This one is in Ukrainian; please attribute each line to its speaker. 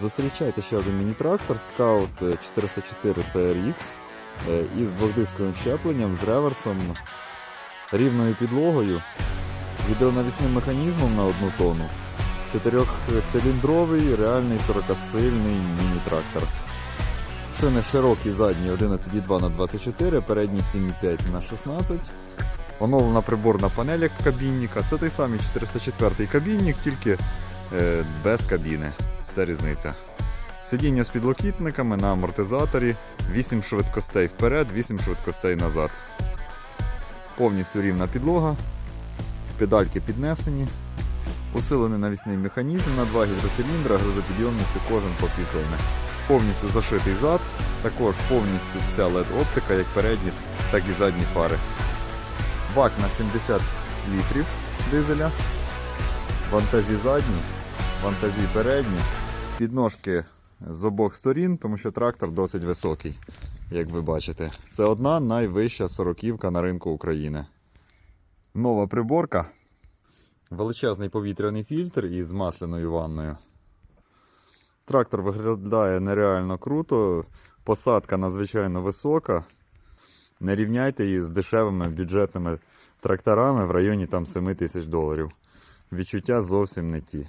Speaker 1: Зустрічайте ще один міні-трактор Scout 404 CRX із двохдисковим щепленням, з реверсом, рівною підлогою, гідронавісним механізмом на одну тонну, чотирьохциліндровий, реальний 40-сильний міні-трактор. Шини широкі задні 11,2 на 24, передні 7,5 на 16. Оновлена приборна панель як кабінника. Це той самий 404 кабінник, тільки е, без кабіни. Вся різниця. Сидіння з підлокітниками на амортизаторі, 8 швидкостей вперед, 8 швидкостей назад. Повністю рівна підлога, педальки піднесені, усилений навісний механізм на два гідроциліндра, грузопідйомністю кожен по півтонни. Повністю зашитий зад, також повністю вся LED-оптика, як передні, так і задні фари. Бак на 70 літрів дизеля, вантажі задні, вантажі передні, підножки з обох сторін, тому що трактор досить високий, як ви бачите. Це одна найвища сороківка на ринку України. Нова приборка. Величезний повітряний фільтр із масляною ванною. Трактор виглядає нереально круто, посадка надзвичайно висока. Не рівняйте її з дешевими бюджетними тракторами в районі там 7 тисяч доларів. Відчуття зовсім не ті.